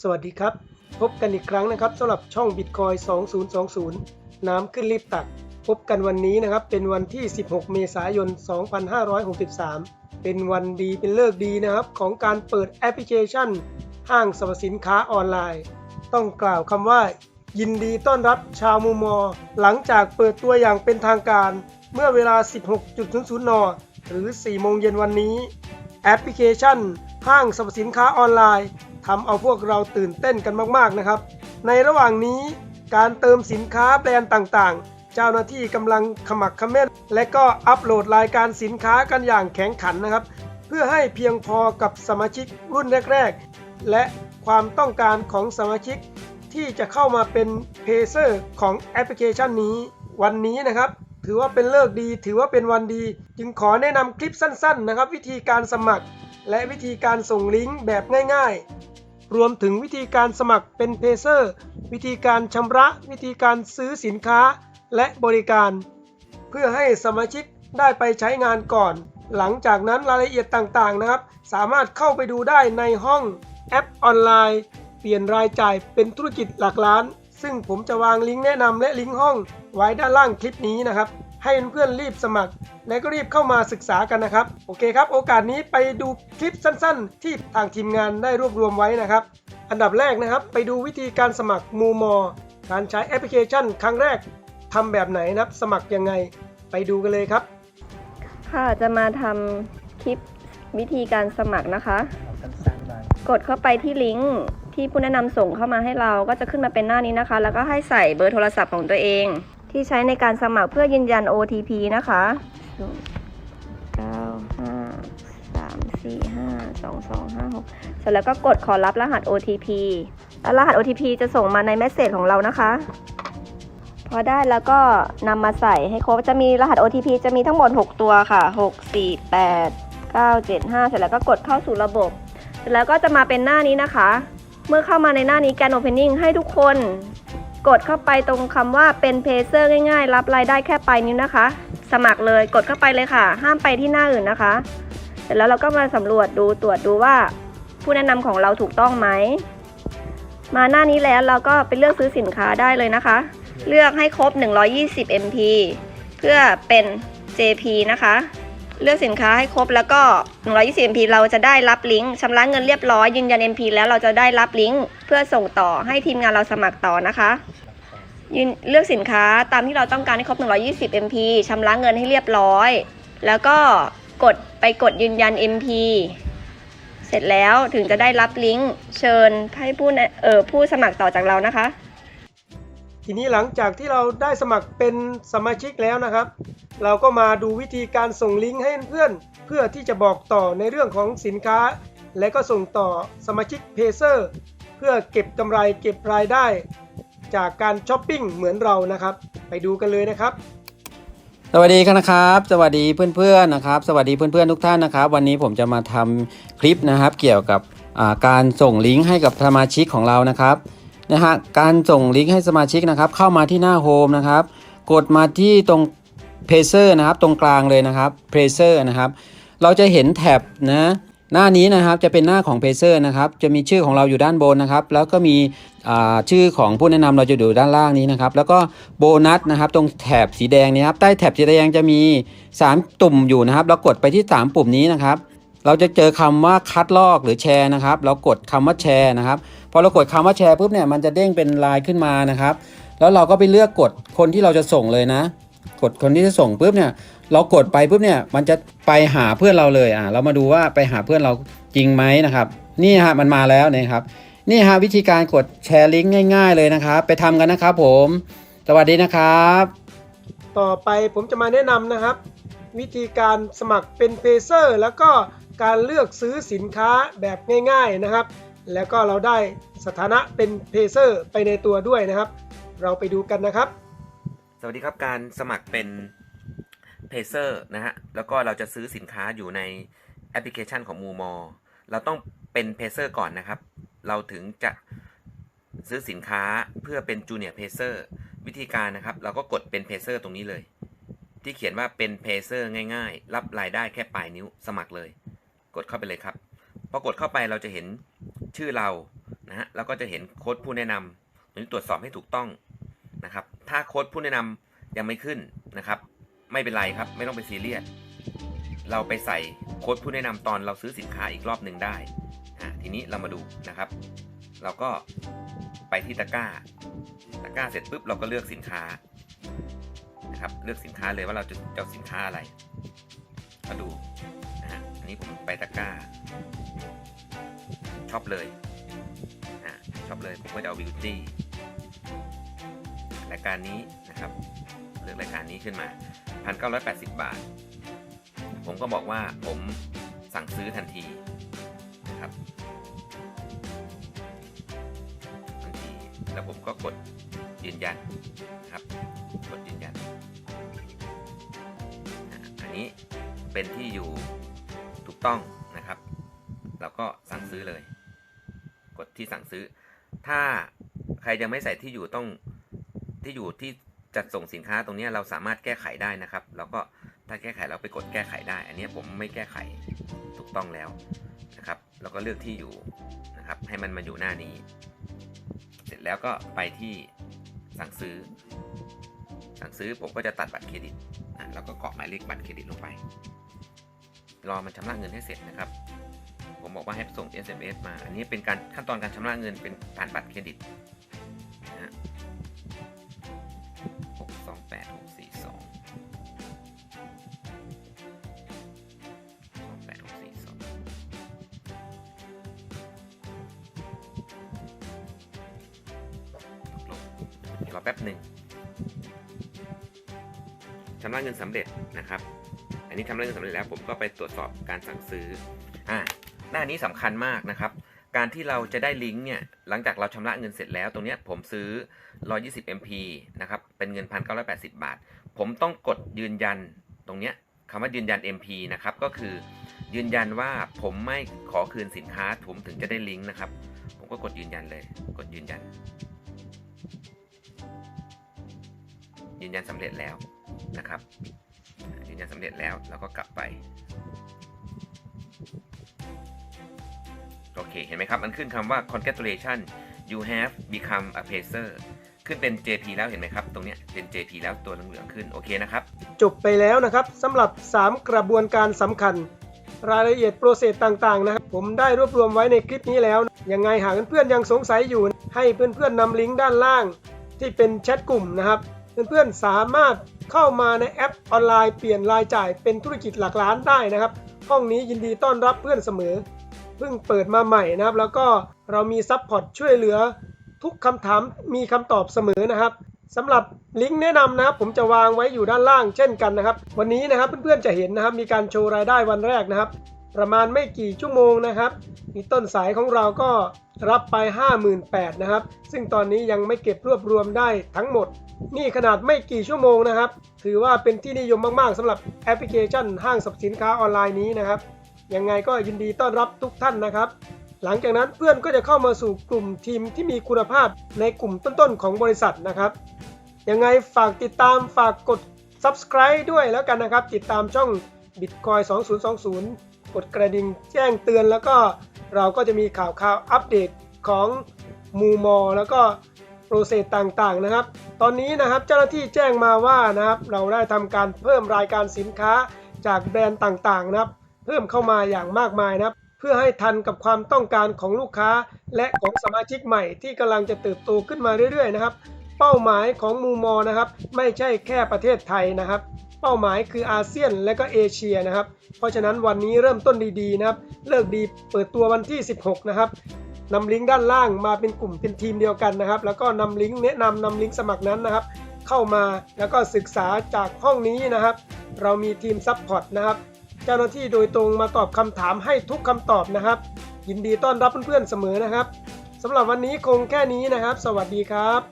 สวัสดีครับ พบกันอีกครั้งนะครับสำหรับช่อง Bitcoin 2020 น้ำขึ้นรีบตัก พบกันวันนี้นะครับ เป็นวันที่ 16 เมษายน 2563 เป็นวันดีเป็นเลิกดีนะครับ ของการเปิดแอปพลิเคชัน ห้างสรรพสินค้าออนไลน์ ต้องกล่าวคำว่า ยินดีต้อนรับชาวมูมอ หลังจากเปิดตัวอย่างเป็นทางการ เมื่อเวลา 16.00 น หรือ 4 โมงเย็นวันนี้ แอปพลิเคชัน ห้างสรรพสินค้าออนไลน์ ทำเอาพวกเราตื่นเต้นกันมากๆนะครับ ในระหว่างนี้การเติมสินค้าแบรนด์ต่างๆ เจ้าหน้าที่กำลังขมักเขม้น และก็อัปโหลดรายการสินค้ากันอย่างแข็งขันนะครับ เพื่อให้เพียงพอกับสมาชิกรุ่นแรก ๆ และความต้องการของสมาชิกที่จะเข้ามาเป็นเพเซอร์ของแอปพลิเคชันนี้วันนี้นะครับ ถือว่าเป็นเลิกดี ถือว่าเป็นวันดี จึงขอแนะนำคลิปสั้นๆ นะครับ วิธีการสมัคร และวิธีการส่งลิงก์แบบง่ายๆ รวมถึงวิธีการสมัครเป็นเพเซอร์ วิธีการชำระ วิธีการซื้อสินค้าและบริการ เพื่อให้สมาชิกได้ไปใช้งานก่อน หลังจากนั้นรายละเอียดต่างๆนะครับ สามารถเข้าไปดูได้ในห้องแอปออนไลน์ เปลี่ยนรายจ่ายเป็นธุรกิจหลักล้าน ซึ่งผมจะวางลิงก์แนะนำและลิงก์ห้องไว้ด้านล่างคลิปนี้นะครับ ให้เพื่อนๆรีบสมัคร และก็รีบเข้ามาศึกษากันนะครับ โอเคครับ โอกาสนี้ไปดูคลิปสั้นๆ ที่ทางทีมงานได้รวบรวมไว้นะครับ อันดับแรกนะครับ ไปดูวิธีการสมัครมูมอการใช้แอปพลิเคชัน ครั้งแรกทำแบบไหนนะครับ สมัครยังไง ไปดูกันเลยครับ ค่ะจะมาทำคลิปวิธีการสมัครนะคะเอาสั้นๆหน่อยกดเข้าไปที่ลิงก์ที่ผู้แนะนำส่งเข้ามาให้เราก็จะขึ้นมาเป็นหน้านี้นะคะ แล้วก็ให้ใส่เบอร์โทรศัพท์ของตัวเอง ที่ใช้ในการสมัครเพื่อยืนยัน OTP นะคะ9 5 3 4 5 2 2 5 6เสร็จแล้วก็กดขอรับรหัส OTP แล้วรหัส OTP จะส่งมาในเมสเซจของเรานะคะ พอได้แล้วก็นำมาใส่ให้ครบจะมีรหัส OTP จะมีทั้งหมด 6 ตัวค่ะ 6 4 8 9 7 5 เสร็จแล้วก็กดเข้าสู่ระบบ เสร็จแล้วก็จะมาเป็นหน้านี้นะคะ เมื่อเข้ามาในหน้านี้การ Opening ให้ทุกคน กดเข้าไปตรงคำว่าเป็นเพเซอร์ง่ายๆ รับรายได้แค่ปลายนิ้วนะคะ สมัครเลยกดเข้าไปเลยค่ะ ห้ามไปที่หน้าอื่นนะคะ เสร็จแล้วเราก็มาสำรวจดูตรวจดูว่า ผู้แนะนำของเราถูกต้องไหม มาหน้านี้แล้วเราก็ไปเลือกซื้อสินค้าได้เลยนะคะ เลือกให้ครบ 120 MP เพื่อเป็น JP นะคะ เลือกสินค้าให้ครบแล้วก็ 120 MP เราจะได้รับลิงก์ชำระเงินเรียบร้อยยืนยัน MP แล้วเราจะได้รับลิงก์เพื่อส่งต่อให้ทีมงานเราสมัครต่อนะคะยืนเลือกสินค้าตามที่เราต้องการให้ครบ 120 MP ชำระเงินให้เรียบร้อย แล้วก็กดไปกดยืนยัน MP เสร็จแล้วถึงจะได้รับลิงก์เชิญให้ผู้เออผู้สมัครต่อจากเรานะคะ ทีนี้หลังจากที่เราได้สมัครเป็นสมาชิกแล้วนะครับ เราก็มาดูวิธีการส่งลิงก์ให้เพื่อน เพื่อที่จะบอกต่อในเรื่องของสินค้า และก็ส่งต่อสมาชิกเพเซอร์เพื่อเก็บกำไรเก็บรายได้ จากการช้อปปิ้งเหมือนเรานะครับ ไปดูกันเลยนะครับ สวัสดีครับนะครับ สวัสดีเพื่อนๆนะครับ สวัสดีเพื่อนๆทุกท่านนะครับ วันนี้ผมจะมาทำคลิปนะครับ เกี่ยวกับการส่งลิงก์ให้กับสมาชิกของเรานะครับ นะฮะการส่งลิงก์ให้สมาชิกนะครับ เข้ามาที่หน้าโฮมนะครับ กดมาที่ตรงเพเซอร์นะครับ ตรงกลางเลยนะครับเพเซอร์นะครับ เราจะเห็นแท็บนะหน้านี้นะครับจะเป็นหน้าของเพเซอร์นะครับ จะมีชื่อของเราอยู่ด้านบนนะครับ แล้วก็มีชื่อของผู้แนะนำเราจะอยู่ด้านล่างนี้นะครับ แล้วก็โบนัสนะครับ ตรงแถบสีแดงนี้ครับ ใต้แถบสีแดงจะมี 3 ตุ่มอยู่นะครับ เรากดไปที่ 3 ปุ่มนี้นะครับ เราจะเจอคำว่าคัดลอกหรือแชร์นะครับ เรากดคำว่าแชร์นะครับ พอเรากดคำว่าแชร์ปุ๊บเนี่ยมันจะเด้งเป็นลายขึ้นมานะครับ แล้วเราก็ไปเลือกกดคนที่เราจะส่งเลยนะ กดคนที่จะส่งปุ๊บเนี่ยเรากดไปปุ๊บเนี่ยมันจะไปหาเพื่อนเราเลยอะเรามาดูว่าไปหาเพื่อนเราจริงไหมนะครับ นี่ฮะมันมาแล้วนะครับ นี่ฮะวิธีการกดแชร์ลิงก์ง่าย ๆ เลยนะครับ ไปทำกันนะครับผม สวัสดีนะครับ ต่อไปผมจะมาแนะนำนะครับ วิธีการสมัครเป็นเพเซอร์ แล้วก็การเลือกซื้อสินค้าแบบง่าย ๆนะครับ แล้วก็เราได้สถานะเป็นเพเซอร์ไปในตัวด้วยนะครับ เราไปดูกันนะครับ สวัสดีครับการสมัครเป็นเพเซอร์นะฮะแล้วก็เราจะซื้อสินค้าอยู่ในแอปพลิเคชันของมูมอเราต้องเป็นเพเซอร์ก่อนนะครับ เราถึงจะซื้อสินค้าเพื่อเป็นจูเนียร์เพเซอร์วิธีการนะครับ เราก็กดเป็นเพเซอร์ตรงนี้เลย ที่เขียนว่าเป็นเพเซอร์ง่าย ๆ รับรายได้แค่ปลายนิ้วสมัครเลย กดเข้าไปเลยครับพอกดเข้าไปเราจะเห็น ชื่อเรานะฮะแล้วก็จะเห็นโค้ดผู้แนะนำตัวนี้ตรวจสอบให้ถูกต้องนะครับ ถ้าโค้ดผู้แนะนำยังไม่ขึ้นนะครับ ไม่เป็นไรครับ ไม่ต้องไปซีเรียสเราไปใส่โค้ดผู้แนะนำตอนเราซื้อสินค้าอีกรอบหนึ่งได้อะทีนี้เรามาดูนะครับ เราก็ไปที่ตะกร้า ตะกร้าเสร็จปุ๊บเราก็เลือกสินค้านะครับ เลือกสินค้าเลยว่าเราจะจะเอาสินค้าอะไรมาดูนะฮะอันนี้ผมไปตะกร้า ช็อปเลยอะช็อปเลยผมก็จะเอาบิวตี้รายการนี้นะครับ เลือกรายการนี้ขึ้นมา 1,980 บาท ผมก็บอกว่าผมสั่งซื้อทันทีนะครับทันทีแล้วผมก็กดยืนยันนะครับกดยืนยัน อันนี้เป็นที่อยู่ถูกต้องนะครับ เราก็สั่งซื้อเลย กดที่สั่งซื้อ ถ้าใครยังไม่ใส่ที่อยู่ต้องที่อยู่ที่จัดส่งสินค้าตรงนี้เราสามารถแก้ไขได้นะครับ แล้วก็ถ้าแก้ไขเราไปกดแก้ไขได้ อันนี้ผมไม่แก้ไขถูกต้องแล้วนะครับ แล้วก็เลือกที่อยู่นะครับ ให้มันมาอยู่หน้านี้ เสร็จแล้วก็ไปที่สั่งซื้อ สั่งซื้อผมก็จะตัดบัตรเครดิตอะแล้วก็กรอกหมายเลขบัตรเครดิตลงไป รอมันชำระเงินให้เสร็จนะครับ บอกว่าให้ส่ง SMS มา อันนี้เป็นการขั้นตอนการชำระเงินเป็นผ่านบัตรเครดิตนะฮะหกสองแปดหกสี่สองสองแปดหกสี่สองลงรอแป๊บหนึ่งชำระเงินสำเร็จนะครับ อันนี้ทำเรื่องสำเร็จแล้วผมก็ไปตรวจสอบการสั่งซื้อ อ่า หน้านี้สำคัญมากนะครับ การที่เราจะได้ลิงก์เนี่ยหลังจากเราชำระเงินเสร็จแล้ว ตรงเนี้ยผมซื้อ 120 MP นะครับเป็นเงิน 1,980 บาท ผมต้องกดยืนยันตรงเนี้ยคำว่ายืนยัน MP นะครับก็คือยืนยันว่าผมไม่ขอคืนสินค้าผมถึงจะได้ลิงก์นะครับ ผมก็กดยืนยันเลย กดยืนยัน ยืนยันสำเร็จแล้วนะครับ ยืนยันสำเร็จแล้วแล้วก็กลับไป เคเห็นไหมครับ มันขึ้นคำว่า congratulation you have become a pacer ขึ้นเป็น JP แล้วเห็นไหมครับ ตรงเนี้ยเป็น JP แล้วตัวเหลืองๆขึ้น โอเคนะครับ จบไปแล้วนะครับสำหรับ 3 กระบวนการสำคัญ รายละเอียดโปรเซสต่างๆ นะครับ ผมได้รวบรวมไว้ในคลิปนี้แล้ว ยังไงหากเพื่อนๆยังสงสัยอยู่ ให้เพื่อนๆนำลิงก์ด้านล่าง ที่เป็นแชทกลุ่มนะครับ เพื่อนๆสามารถเข้ามาในแอปออนไลน์เปลี่ยนรายจ่ายเป็นธุรกิจหลักล้านได้นะครับ ห้องนี้ยินดีต้อนรับเพื่อนเสมอ เพิ่งเปิดมาใหม่นะครับ แล้วก็เรามีซัพพอร์ตช่วยเหลือทุกคำถามมีคำตอบเสมอนะครับสำหรับลิงก์แนะนำนะครับผมจะวางไว้อยู่ด้านล่างเช่นกันนะครับ วันนี้นะครับเพื่อนๆจะเห็นนะครับมีการโชว์รายได้วันแรกนะครับ ประมาณไม่กี่ชั่วโมงนะครับมีต้นสายของเราก็รับไป 58,000นะครับ ซึ่งตอนนี้ยังไม่เก็บรวบรวมได้ทั้งหมด นี่ขนาดไม่กี่ชั่วโมงนะครับ ถือว่าเป็นที่นิยมมากๆสำหรับแอปพลิเคชันห้างสรรพสินค้าออนไลน์นี้นะครับ ยังไงก็ยินดีต้อนรับทุกท่านนะครับ หลังจากนั้นเพื่อนก็จะเข้ามาสู่กลุ่มทีมที่มีคุณภาพในกลุ่มต้นๆของบริษัทนะครับ ยังไงฝากติดตามฝากกด subscribe ด้วยแล้วกันนะครับ ติดตามช่อง Bitcoin 2020 กดกระดิ่งแจ้งเตือนแล้วก็เราก็จะมีข่าวข่าวอัปเดตของมูมอแล้วก็โปรเซสต่างๆนะครับ ตอนนี้นะครับเจ้าหน้าที่แจ้งมาว่านะครับเราได้ทำการเพิ่มรายการสินค้าจากแบรนด์ต่างๆนะครับ เพิ่มเข้ามาอย่างมากมายนะครับเพื่อให้ทันกับความต้องการของลูกค้า และของสมาชิกใหม่ที่กำลังจะเติบโตขึ้นมาเรื่อยๆนะครับ เป้าหมายของมูมอนะครับ ไม่ใช่แค่ประเทศไทยนะครับ เป้าหมายคืออาเซียนและก็เอเชียนะครับ เพราะฉะนั้นวันนี้เริ่มต้นดีๆนะครับ เลิกดีเปิดตัววันที่ 16 นะครับนำลิงก์ด้านล่างมาเป็นกลุ่มเป็นทีมเดียวกันนะครับ แล้วก็นำลิงก์แนะนำนำลิงก์สมัครนั้นนะครับ เข้ามาแล้วก็ศึกษาจากห้องนี้นะครับ เรามีทีมซัพพอร์ตนะครับ เจ้าหน้าที่โดยตรงมาตอบคำถามให้ทุกคำตอบนะครับ ยินดีต้อนรับเพื่อนๆเสมอนะครับสำหรับวันนี้คงแค่นี้นะครับ สวัสดีครับ